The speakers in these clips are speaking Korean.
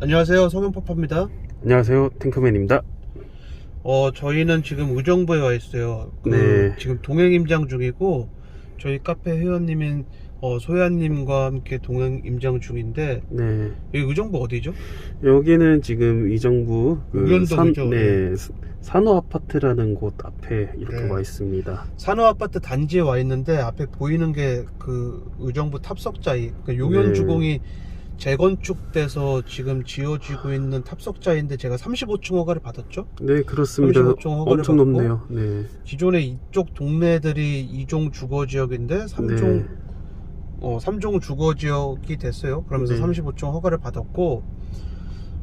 안녕하세요. 성현파파입니다. 안녕하세요 탱크맨입니다 어, 저희는 지금 의정부에 와 있어요. 그 네. 지금 동행 임장 중이고 저희 카페 회원님인 어, 소야님과 함께 동행 임장 중인데 네 여기 의정부 어디죠? 여기는 지금 이정부 그 의견동이죠. 네, 산호 아파트라는 곳 앞에 이렇게 네. 와 있습니다 산호 아파트 단지에 와 있는데 앞에 보이는 게 그 의정부 탑석자이 그 용현 네. 주공이 재건축돼서 지금 지어지고 있는 탑석자인데 제가 35층 허가를 받았죠? 네 그렇습니다 35층 허가를 엄청 받고 높네요 네 기존에 이쪽 동네들이 이종 주거 지역인데 3종 네. 어, 3종 주거 지역이 됐어요. 그러면서 네. 35종 허가를 받았고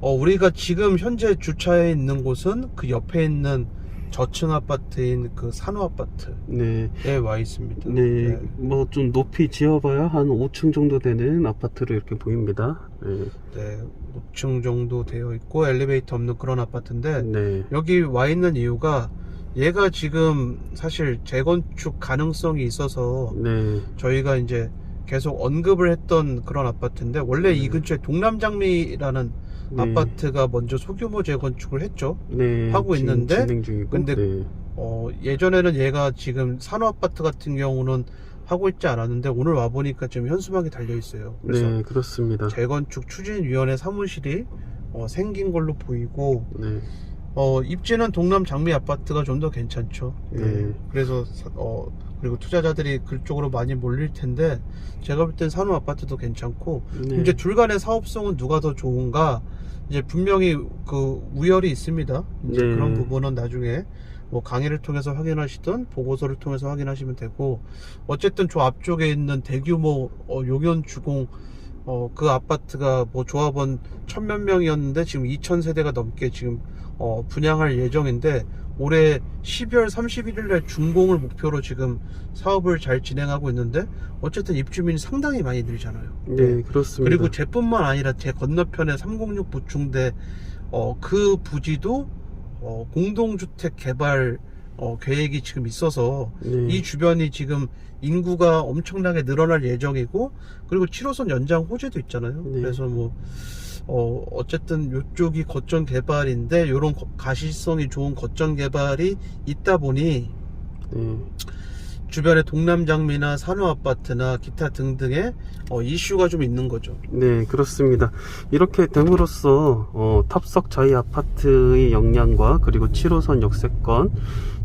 어, 우리가 지금 현재 주차해 있는 곳은 그 옆에 있는 저층 아파트인 그 산호 아파트에 네. 와 있습니다. 네, 뭐 좀 높이 지어봐야 한 5층 정도 되는 아파트로 이렇게 보입니다. 네, 네, 5층 정도 되어 있고 엘리베이터 없는 그런 아파트인데 네, 여기 와 있는 이유가 얘가 지금 사실 재건축 가능성이 있어서 네, 저희가 이제 계속 언급을 했던 그런 아파트인데 원래 이 네. 근처에 동남장미라는 네. 아파트가 먼저 소규모 재건축을 했죠. 네, 하고 있는데 진행 중이고, 근데 네, 어, 예전에는 얘가 지금 산호 아파트 같은 경우는 하고 있지 않았는데 오늘 와 보니까 지금 현수막이 달려 있어요. 그래서 네, 그렇습니다. 재건축 추진위원회 사무실이 어, 생긴 걸로 보이고 네, 어, 입지는 동남 장미 아파트가 좀 더 괜찮죠. 예. 네. 그래서 사- 어, 그리고 투자자들이 그쪽으로 많이 몰릴 텐데 제가 볼 땐 산호 아파트도 괜찮고 네, 이제 둘 간의 사업성은 누가 더 좋은가 이제 분명히 그 우열이 있습니다. 이제 네. 그런 부분은 나중에 뭐 강의를 통해서 확인하시든 보고서를 통해서 확인하시면 되고 어쨌든 저 앞쪽에 있는 대규모 어, 용현 주공 어, 그 아파트가 뭐 조합원 천몇 명이었는데 지금 2천 세대가 넘게 지금 어, 분양할 예정인데 올해 12월 31일 날 준공을 목표로 지금 사업을 잘 진행하고 있는데 어쨌든 입주민이 상당히 많이 늘잖아요. 네, 그렇습니다. 그리고 제뿐만 아니라 제 건너편에 306 부충대 어, 그 부지도 어, 공동주택 개발 어, 계획이 지금 있어서 네, 이 주변이 지금 인구가 엄청나게 늘어날 예정이고 그리고 7호선 연장 호재도 있잖아요. 네. 그래서 뭐 어, 어쨌든 이쪽이 거점 개발인데 이런 가시성이 좋은 거점 개발이 있다 보니 네, 주변에 동남장미나 산호 아파트나 기타 등등의 어, 이슈가 좀 있는 거죠. 네, 그렇습니다. 이렇게 됨으로써 어, 탑석 자이 아파트의 역량과 그리고 7호선 역세권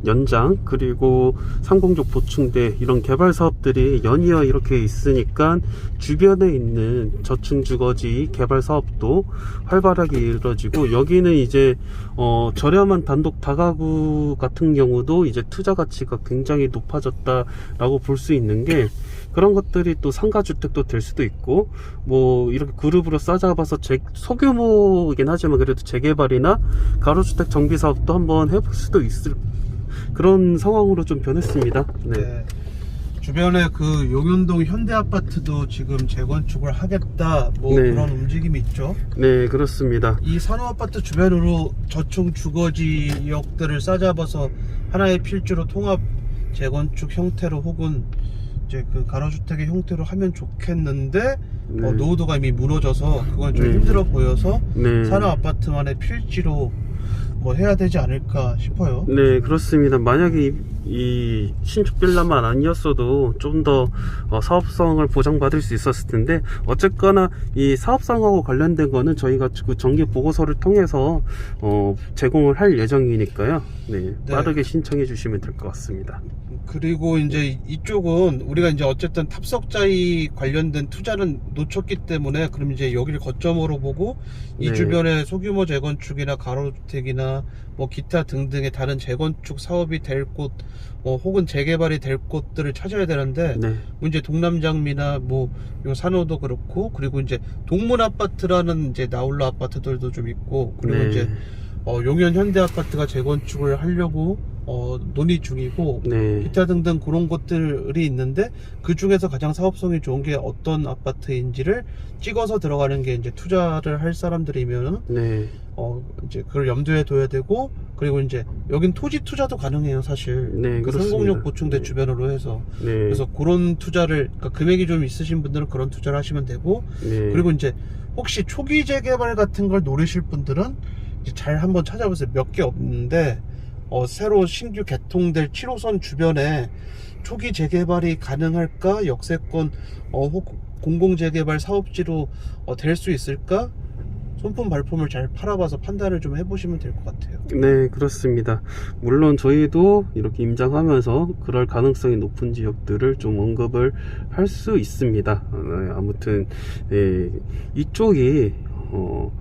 연장 그리고 상공적 보충대 이런 개발 사업들이 연이어 이렇게 있으니까 주변에 있는 저층 주거지 개발 사업도 활발하게 이루어지고 여기는 이제 어, 저렴한 단독 다가구 같은 경우도 이제 투자 가치가 굉장히 높아졌다라고 볼 수 있는 게 그런 것들이 또 상가주택도 될 수도 있고 뭐 이렇게 그룹으로 싸잡아서 재, 소규모이긴 하지만 그래도 재개발이나 가로주택 정비 사업도 한번 해볼 수도 있을 그런 상황으로 좀 변했습니다. 네. 네. 주변에 그 용현동 현대 아파트도 지금 재건축을 하겠다 뭐 네. 그런 움직임이 있죠. 네, 그렇습니다. 이 산호 아파트 주변으로 저층 주거지 역들을 싸잡아서 하나의 필지로 통합 재건축 형태로 혹은 이제 그 가로주택의 형태로 하면 좋겠는데 네. 어, 노후도가 이미 무너져서 그건 좀 네. 힘들어 보여서 네. 산호 아파트만의 필지로 뭐 해야 되지 않을까 싶어요. 네, 그렇습니다. 만약에 이, 이 신축 빌라만 아니었어도 좀 더 사업성을 보장받을 수 있었을 텐데 어쨌거나 이 사업성하고 관련된 거는 저희가 그 정기 보고서를 통해서 어, 제공을 할 예정이니까요. 네, 네. 빠르게 신청해 주시면 될 것 같습니다. 그리고 이제 이쪽은 우리가 이제 어쨌든 탑석자이 관련된 투자는 놓쳤기 때문에 그럼 이제 여기를 거점으로 보고 이 네. 주변에 소규모 재건축이나 가로주택이나 뭐 기타 등등의 다른 재건축 사업이 될 곳, 어, 혹은 재개발이 될 곳들을 찾아야 되는데 네, 이제 동남장미나 뭐요 산호도 그렇고 그리고 이제 동문 아파트라는 이제 나홀라 아파트들도 좀 있고 그리고 네. 이제 어, 용현 현대 아파트가 재건축을 하려고 어, 논의 중이고 네. 기타 등등 그런 것들이 있는데 그 중에서 가장 사업성이 좋은 게 어떤 아파트인지를 찍어서 들어가는 게 이제 투자를 할 사람들이면은 네. 어 이제 그걸 염두에 둬야 되고 그리고 이제 여긴 토지 투자도 가능해요 사실 네, 그. 성공역 보충대 네. 주변으로 해서 네. 그래서 그런 투자를 그러니까 금액이 좀 있으신 분들은 그런 투자를 하시면 되고 네. 그리고 이제 혹시 초기 재개발 같은 걸 노리실 분들은 이제 잘 한번 찾아보세요. 몇 개 없는데 어, 새로 신규 개통될 7호선 주변에 초기 재개발이 가능할까? 역세권 어, 혹 공공 재개발 사업지로 어, 될 수 있을까? 손품 발품을 잘 팔아봐서 판단을 좀 해보시면 될 것 같아요. 네, 그렇습니다. 물론 저희도 이렇게 임장하면서 그럴 가능성이 높은 지역들을 좀 언급을 할 수 있습니다. 어, 네, 아무튼 네, 이쪽이 어,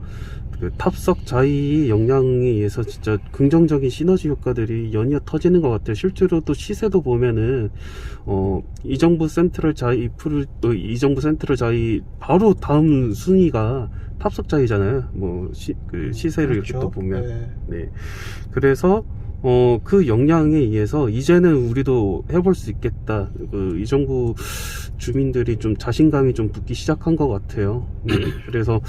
그 탑석 자이 영향에 의해서 진짜 긍정적인 시너지 효과들이 연이어 터지는 것 같아요. 실제로 또 시세도 보면은 어, 이 정부 센트럴 자이 풀, 또 이 정부 센트럴 자이 바로 다음 순위가 탑석 자이잖아요. 뭐 시, 그 시세를 이렇게 또 보면 네. 네. 그래서 어, 그 영향에 의해서 이제는 우리도 해볼 수 있겠다. 그 이정부 주민들이 좀 자신감이 좀 붙기 시작한 것 같아요. 네. 그래서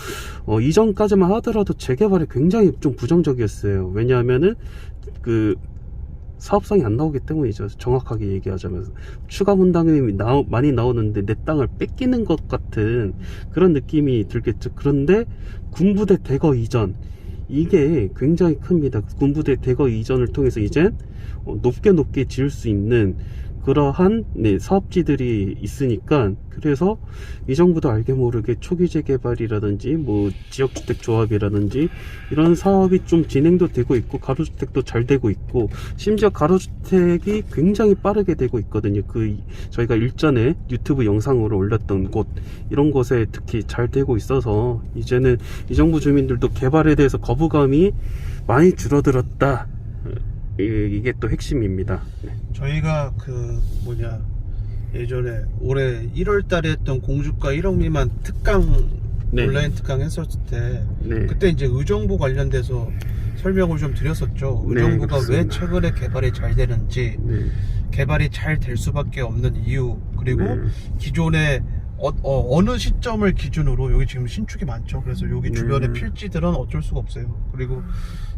어, 이전까지만 하더라도 재개발이 굉장히 좀 부정적이었어요. 왜냐하면은 그 사업성이 안 나오기 때문이죠. 정확하게 얘기하자면 추가 분담금이 나, 많이 나오는데 내 땅을 뺏기는 것 같은 그런 느낌이 들겠죠. 그런데 군부대 대거 이전 이게 굉장히 큽니다. 군부대 대거 이전을 통해서 이제 어, 높게 높게 지을 수 있는 그러한 네, 사업지들이 있으니까 그래서 이 정부도 알게 모르게 초기 재개발이라든지 뭐 지역주택 조합이라든지 이런 사업이 좀 진행도 되고 있고 가로주택도 잘 되고 있고 심지어 가로주택이 굉장히 빠르게 되고 있거든요. 그 이- 저희가 일전에 유튜브 영상으로 올렸던 곳 이런 곳에 특히 잘 되고 있어서 이제는 이 정부 주민들도 개발에 대해서 거부감이 많이 줄어들었다. 이- 이게 또 핵심입니다. 네. 저희가 그 뭐냐 예전에 올해 1월 달에 했던 공주가 1억 미만 특강 네. 온라인 특강 했었을 때 네. 그때 이제 의정부 관련돼서 설명을 좀 드렸었죠. 네, 의정부가 왜 그렇습니다. 최근에 개발이 잘 되는지, 네. 개발이 잘 될 수밖에 없는 이유, 그리고 네. 기존에 어, 느 시점을 기준으로 여기 지금 신축이 많죠. 그래서 여기 네. 주변의 필지들은 어쩔 수가 없어요. 그리고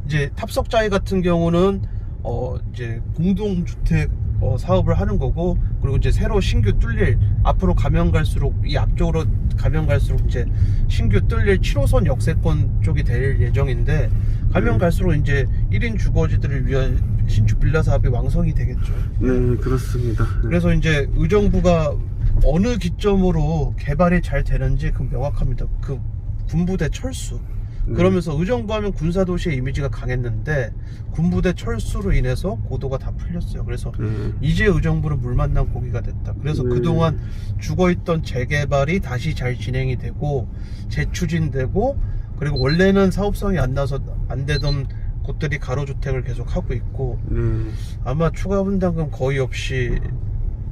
이제 탑석자이 같은 경우는 어 이제 공동주택 어, 사업을 하는 거고 그리고 이제 새로 신규 뚫릴 앞으로 가면 갈수록 이 앞쪽으로 가면 갈수록 이제 신규 뚫릴 7호선 역세권 쪽이 될 예정인데 가면 네. 갈수록 이제 1인 주거지들을 위한 신축 빌라 사업이 왕성이 되겠죠. 네, 그렇습니다. 네. 그래서 이제 의정부가 어느 기점으로 개발이 잘 되는지 그 명확합니다. 그 군부대 철수. 네. 그러면서 의정부 하면 군사도시의 이미지가 강했는데 군부대 철수로 인해서 고도가 다 풀렸어요. 그래서 네. 이제 의정부는 물 만난 고기가 됐다. 그래서 네. 그동안 죽어있던 재개발이 다시 잘 진행이 되고 재추진되고 그리고 원래는 사업성이 안 나서 안 되던 곳들이 가로주택을 계속 하고 있고 네. 아마 추가 분담금 거의 없이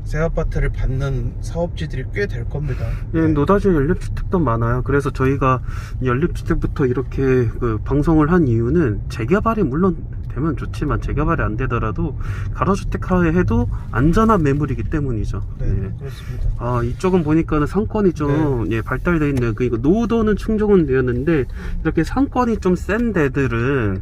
새 아파트를 받는 사업지들이 꽤 될 겁니다. 예, 노다지 연립주택도 많아요. 그래서 저희가 이 연립주택부터 이렇게 그 방송을 한 이유는 재개발이 물론 되면 좋지만 재개발이 안 되더라도 가로주택 하에 해도 안전한 매물이기 때문이죠. 네, 예. 그렇습니다. 아 이쪽은 보니까는 상권이 좀 예, 발달되어 있네요. 그러니까 노후도는 충족은 되었는데 이렇게 상권이 좀 센 데들은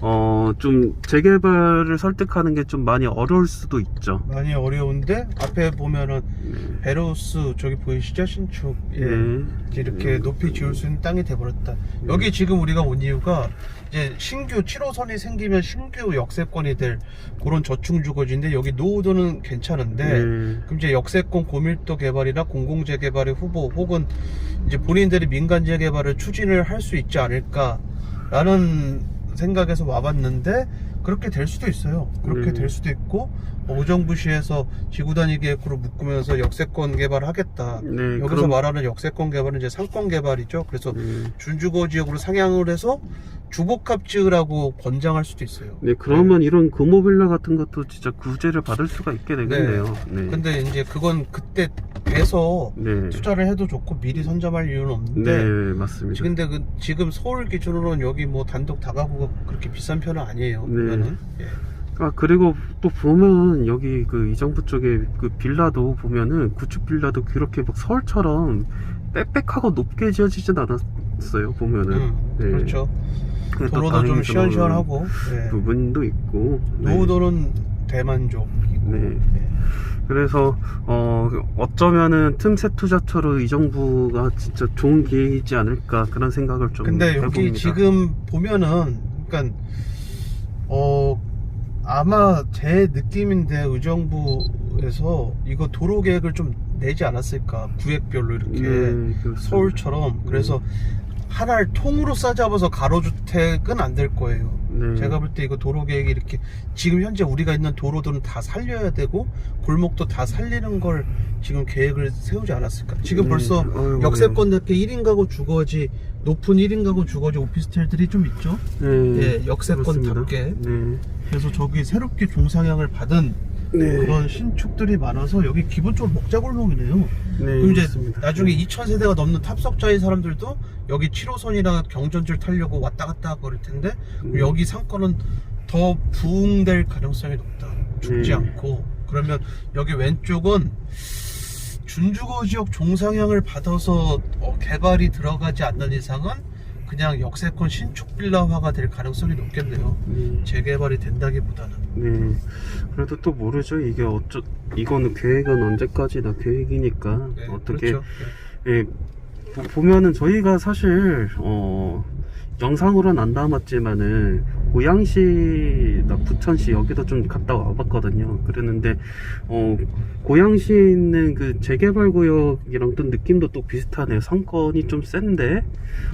어 좀 재개발을 설득하는 게 좀 많이 어려울 수도 있죠. 많이 어려운데 앞에 보면은 네. 베로스 저기 보이시죠 신축 예. 네. 이렇게 음. 높이 지을 수 있는 땅이 돼버렸다. 여기 지금 우리가 온 이유가 이제 신규 7호선이 생기면 신규 역세권이 될 그런 저층 주거지인데 여기 노후도는 괜찮은데 네. 그럼 이제 역세권 고밀도 개발이나 공공재 개발의 후보 혹은 이제 본인들이 민간 재 개발을 추진을 할 수 있지 않을까라는 생각에서 와봤는데 그렇게 될 수도 있어요. 그렇게 음. 될 수도 있고 뭐 의정부시에서 지구단위 계획으로 묶으면서 역세권 개발하겠다. 네, 여기서 그럼- 말하는 역세권 개발은 이제 상권 개발이죠. 그래서 네. 준주거 지역으로 상향을 해서 주복합 지으라고 권장할 수도 있어요. 네, 그러면 이런 금호빌라 같은 것도 진짜 구제를 받을 수가 있게 되겠네요. 네. 근데 이제 그건 그때 돼서 네. 투자를 해도 좋고 미리 선점할 이유는 없는데 네, 맞습니다. 근데 그 지금 서울 기준으로는 여기 뭐 단독 다가구가 그렇게 비싼 편은 아니에요. 네. 예. 아 그리고 또 보면 여기 그 이정부 쪽에 그 빌라도 보면은 구축 빌라도 그렇게 막 서울처럼 빽빽하고 높게 지어지진 않았어요 보면은 음, 네. 그렇죠. 또 도로도 좀 시원시원하고 네. 부분도 있고 네. 노후도는 대만족이고 네. 네. 그래서 어 어쩌면은 틈새 투자처로 이 정부가 진짜 좋은 기회이지 않을까 그런 생각을 좀 근데 여기 해봅니다. 지금 보면은 그러니까 어 아마 제 느낌인데 의정부에서 이거 도로 계획을 좀 내지 않았을까 구획별로 이렇게 네. 서울처럼 그래서 하나를 통으로 싸잡아서 가로주택은 안 될 거예요. 네. 제가 볼 때 이거 도로 계획이 이렇게 지금 현재 우리가 있는 도로들은 다 살려야 되고 골목도 다 살리는 걸 지금 계획을 세우지 않았을까? 지금 네. 벌써 어이구, 역세권답게 1인 가구 주거지 높은 1인 가구 주거지 오피스텔들이 좀 있죠. 네, 예, 역세권답게. 네. 그래서 저기 새롭게 종상향을 받은 네. 그런 신축들이 많아서 여기 기본적으로 먹자골목이네요. 네, 그럼 이제 그렇습니다. 나중에 2,000세대가 넘는 탑석자의 사람들도 여기 7호선이나 경전줄 타려고 왔다 갔다 거릴 텐데 음. 여기 상권은 더 부흥될 가능성이 높다. 죽지 네. 않고 그러면 여기 왼쪽은 준주거 지역 종상향을 받아서 어, 개발이 들어가지 않는 이상은 그냥 역세권 신축 빌라화가 될 가능성이 높겠네요. 네. 재개발이 된다기보다는. 네. 그래도 또 모르죠. 이게 어쩌 이거는 계획은 언제까지나 계획이니까 네, 어떻게 그렇죠. 예, 보- 보면은 저희가 사실 어 영상으로는 안 담았지만은 고양시나 부천시 여기도 좀 갔다 와봤거든요. 그랬는데 어 고양시에 있는 그 재개발 구역이랑 또 느낌도 또 비슷하네요. 상권이 좀 센데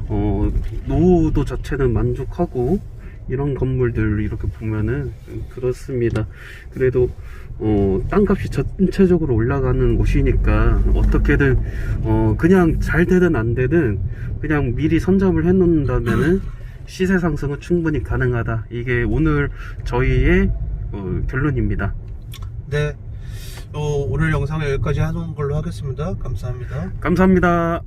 어 노후도 자체는 만족하고 이런 건물들 이렇게 보면은 그렇습니다. 그래도 어, 땅값이 전체적으로 올라가는 곳이니까 어떻게든 어, 그냥 잘 되든 안 되든 그냥 미리 선점을 해 놓는다면은 시세 상승은 충분히 가능하다. 이게 오늘 저희의 어, 결론입니다. 네. 어, 오늘 영상은 여기까지 하는 걸로 하겠습니다. 감사합니다. 감사합니다.